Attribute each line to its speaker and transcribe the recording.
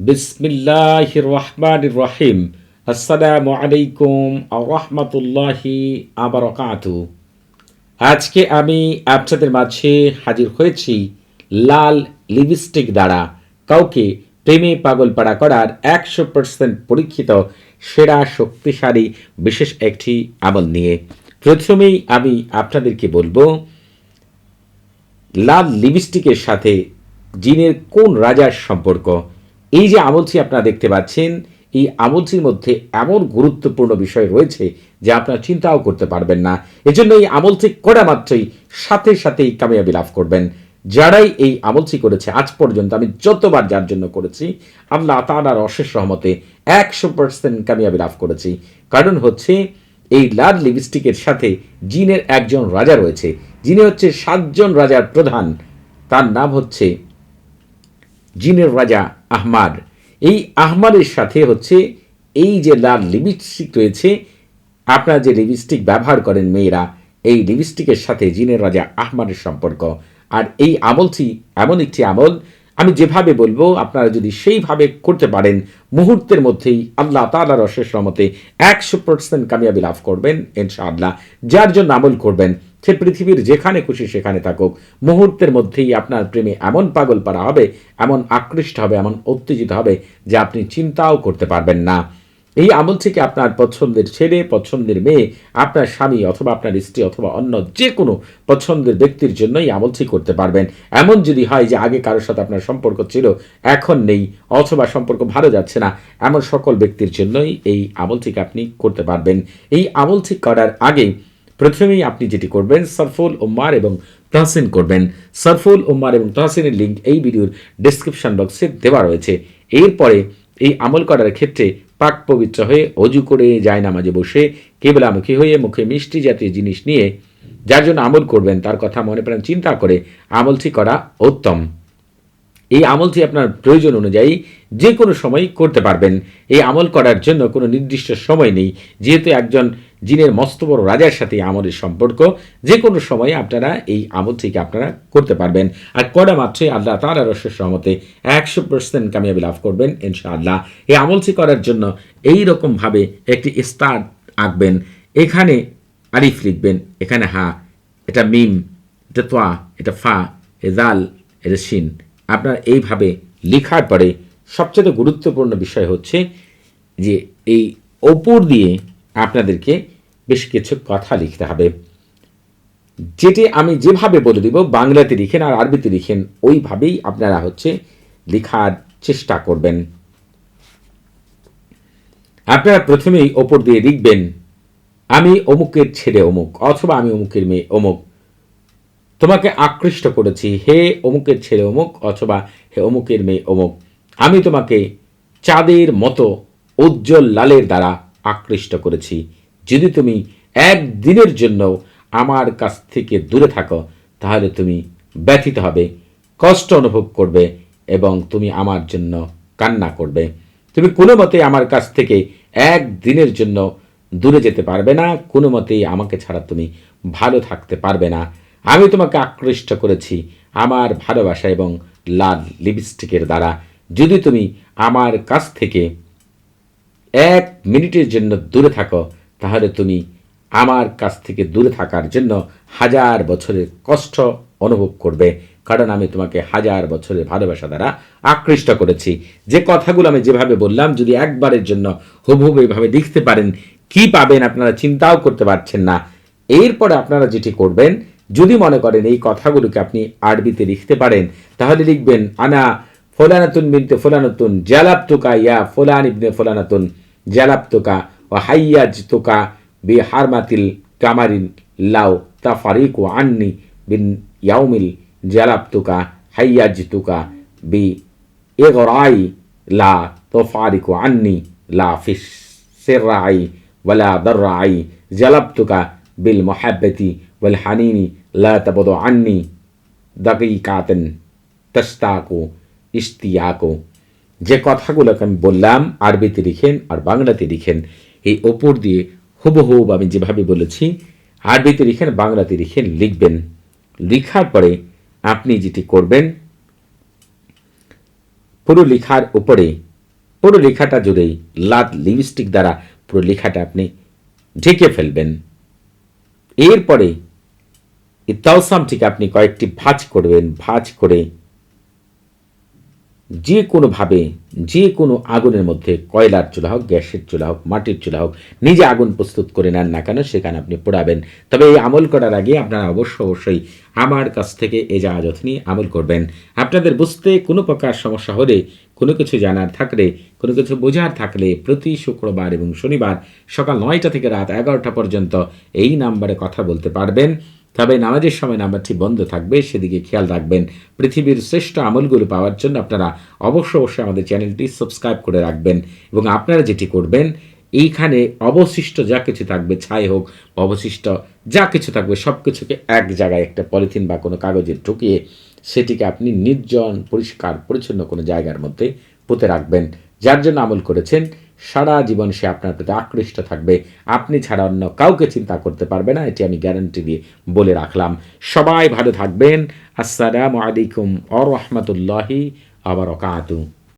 Speaker 1: বিসমিল্লাহ রহমান রহিম আসসালামু আলাইকুম রহমতুল্লাহি আবরকাতু আজকে আমি আপনাদের মাঝে হাজির হয়েছি লাল লিপস্টিক দ্বারা। কাউকে প্রেমে পাগল পাড়া করার একশো পার্সেন্ট পরীক্ষিত, সেরা, শক্তিশালী, বিশেষ একটি আমল নিয়ে। প্রথমেই আমি আপনাদেরকে বলব, লাল লিপস্টিকের সাথে জিনের কোন রাজার সম্পর্ক? এই যে আমলটি আপনারা দেখতে পাচ্ছেন, এই আমলটির মধ্যে এমন গুরুত্বপূর্ণ বিষয় রয়েছে যে আপনারা চিন্তাও করতে পারবেন না। এজন্য এই আমলটি করা মাত্রই সাথে সাথেই কামিয়াবি লাভ করবেন। যারাই এই আমলটি করেছে, আজ পর্যন্ত আমি যতবার যার জন্য করেছি, আল্লাহ তালার অশেষ রহমতে একশো পার্সেন্ট কামিয়াবি লাভ করেছি। কারণ হচ্ছে, এই লাল লিপস্টিকের সাথে জিনের একজন রাজা রয়েছে। যিনি হচ্ছে সাতজন রাজার প্রধান। তার নাম হচ্ছে জিনের রাজা আহমাদ। এই আহমাদের সাথে হচ্ছে এই যে লাল লিপস্টিক রয়েছে, আপনারা যে লিপস্টিক ব্যবহার করেন মেয়েরা, এই লিপস্টিকের সাথে জিনের রাজা আহমাদের সম্পর্ক। আর এই আমলটি এমন একটি আমল, আমি যেভাবে বলব, আপনারা যদি সেইভাবে করতে পারেন, মুহূর্তের মধ্যেই আল্লাহ তালার অশেষ রমতে একশো পার্সেন্ট কামিয়াবি লাভ করবেন, ইনশাআল্লাহ। যার জন্য আমল করবেন সে পৃথিবীর যেখানে খুশি সেখানে থাকুক। মুহূর্তের মধ্যেই আপনার প্রেমে এমন পাগল পারা হবে, এমন আকৃষ্ট হবে, এমন উত্তেজিত হবে যে আপনি চিন্তাও করতে পারবেন না। এই আমল থেকে আপনার পছন্দের ছেলে, পছন্দের মেয়ে, আপনার স্বামী অথবা আপনার স্ত্রী অথবা অন্য যে কোনো পছন্দের ব্যক্তির জন্যই আমলটি করতে পারবেন। এমন যদি হয় যে আগে কারোর সাথে আপনার সম্পর্ক ছিল, এখন নেই অথবা সম্পর্ক ভালো যাচ্ছে না, এমন সকল ব্যক্তির জন্যই এই আমলটিকে আপনি করতে পারবেন। এই আমলটি করার আগে প্রথমেই আপনি যেটি করবেন, সরফুল উম্মার এবং তহসিন করবেন। সরফুল উম্মার এবং তহসিনের লিঙ্ক এই ভিডিওর ডিসক্রিপশন বক্সে দেওয়া রয়েছে। এরপরে এই আমল করার ক্ষেত্রে পাক পবিত্র হয়ে অজু করে যায় নামাজে বসে, কেবলামুখী হয়ে মুখে মিষ্টি জাতীয় জিনিস নিয়ে যার জন্য আমল করবেন, তার কথা মনে প্রাণ চিন্তা করে আমলটি করা উত্তম। এই আমলটি আপনার প্রয়োজন অনুযায়ী যে কোনো সময় করতে পারবেন। এই আমল করার জন্য কোনো নির্দিষ্ট সময় নেই। যেহেতু একজন জিনের মস্ত বড় রাজার সাথে আমলের সম্পর্ক যে কোনো সময়ে আপনারা এই আমলটিকে আপনারা করতে পারবেন। আর করা মাত্রই আল্লাহ তার রসের সহমতে একশো পার্সেন্ট কামিয়াবি লাভ করবেন, ইনশাআল্লাহ। এই আমলটি করার জন্য এই রকমভাবে একটি স্টার আঁকবেন, এখানে আরিফ লিখবেন, এখানে হা, এটা মিম, এটা তোয়া এটা ফা এ দাল, এটা শিন। আপনার এইভাবে লেখার পরে সবচেয়ে গুরুত্বপূর্ণ বিষয় হচ্ছে যে এই ওপর দিয়ে আপনাদেরকে বেশ কিছু কথা লিখতে হবে। যেটি আমি যেভাবে বলে দিব, বাংলাতে লিখেন আর আরবিতে লিখেন, ওইভাবেই আপনারা হচ্ছে লেখার চেষ্টা করবেন। আপনারা প্রথমেই ওপর দিয়ে লিখবেন, আমি অমুকের ছেলে অমুক, অথবা আমি অমুকের মেয়ে অমুক। তোমাকে আকৃষ্ট করেছি, হে অমুকের ছেলে অমুক, অথবা হে অমুকের মেয়ে অমুক। আমি তোমাকে চাঁদের মতো উজ্জ্বল লালের দ্বারা আকৃষ্ট করেছি। যদি তুমি একদিনের জন্য আমার কাছ থেকে দূরে থাকো, তাহলে তুমি ব্যথিত হবে, কষ্ট অনুভব করবে এবং তুমি আমার জন্য কান্না করবে। তুমি কোনো মতে আমার কাছ থেকে এক দিনের জন্য দূরে যেতে পারবে না, কোনো মতেই আমাকে ছাড়া তুমি ভালো থাকতে পারবে না। আমি তোমাকে আকৃষ্ট করেছি আমার ভালোবাসা এবং লাল লিপস্টিকের দ্বারা। যদি তুমি আমার কাছ থেকে এক মিনিটের জন্য দূরে থাকো, তাহলে তুমি আমার কাছ থেকে দূরে থাকার জন্য হাজার বছরের কষ্ট অনুভব করবে। কারণ আমি তোমাকে হাজার বছরের ভালোবাসা দ্বারা আকৃষ্ট করেছি। যে কথাগুলো আমি যেভাবে বললাম, যদি একবারের জন্য হুবহুব এইভাবে লিখতে পারেন, কি পাবেন আপনারা চিন্তাও করতে পারছেন না। এরপরে আপনারা যেটি করবেন, যদি মনে করেন এই কথাগুলোকে আপনি আরবিতে লিখতে পারেন, তাহলে লিখবেন, আনা ফোলানাতুন বিনতে ফোলানাতুন, জালাবতুকা ইয়া ফোলান ইবনে ফোলানাতুন। جلبتك وحيجتك بحرمة القمر لو تفريق عني باليوم جلبتك حيجتك بإغراي لا تفارق عني لا في السرعي ولا ضرع. جلبتك بالمحبة والحنين لا تبدو عني دقيقة تشتاق اشتياق. যে কথাগুলোকে আমি বললাম, আরবিতে লিখেন আর বাংলাতে লিখেন, এই ওপর দিয়ে হুবহুব আমি যেভাবে বলেছি, আরবিতে লিখেন, বাংলাতে লিখেন, লিখবেন। লিখার পরে আপনি যেটি করবেন পুরো লেখার উপরে পুরো লেখাটা জুড়েই লাল লিপস্টিক দ্বারা পুরো লেখাটা আপনি ঢেকে ফেলবেন। এরপরে এই তালসামটিকে আপনি কয়েকটি ভাঁজ করবেন, ভাঁজ করে যে কোনোভাবে যে কোনো আগুনের মধ্যে, কয়লার চুলা হোক, গ্যাসের চুলা হোক, মাটির চুলা হোক, নিজে আগুন প্রস্তুত করে নেন না কেন, সেখানে আপনি পোড়াবেন। তবে এই আমল করার আগে আপনারা অবশ্য অবশ্যই আমার কাছ থেকে এই জাহাজত নিয়ে আমল করবেন। আপনাদের বুঝতে কোনো প্রকার সমস্যা হলে, কোনো কিছু জানার থাকলে, কোনো কিছু বোঝার থাকলে প্রতি শুক্রবার এবং শনিবার সকাল নয়টা থেকে রাত এগারোটা পর্যন্ত এই নাম্বারে কথা বলতে পারবেন। তবে নামাজের সময় নাম্বারটি বন্ধ থাকবে, সেদিকে খেয়াল রাখবেন। পৃথিবীর শ্রেষ্ঠ আমলগুলো পাওয়ার জন্য আপনারা অবশ্য অবশ্যই আমাদের চ্যানেলটি সাবস্ক্রাইব করে রাখবেন এবং আপনারা যেটি করবেন, এইখানে অবশিষ্ট যা কিছু থাকবে, ছাই হোক, অবশিষ্ট যা কিছু থাকবে সব কিছুকে এক জায়গায় একটা পলিথিন বা কোনো কাগজে ঢুকিয়ে সেটিকে আপনি নির্জন, পরিষ্কার, পরিচ্ছন্ন কোনো জায়গার মধ্যে পুঁতে রাখবেন। যার জন্য আমল করেছেন সারা জীবন সে আপনার প্রতি আকৃষ্ট থাকবে। আপনি ছাড়া অন্য কাউকে চিন্তা করতে পারবে না, এটি আমি গ্যারান্টি দিয়ে বলে রাখলাম। সবাই ভালো থাকবেন। আসসালামু আলাইকুম আ রহমতুল্লাহি আবার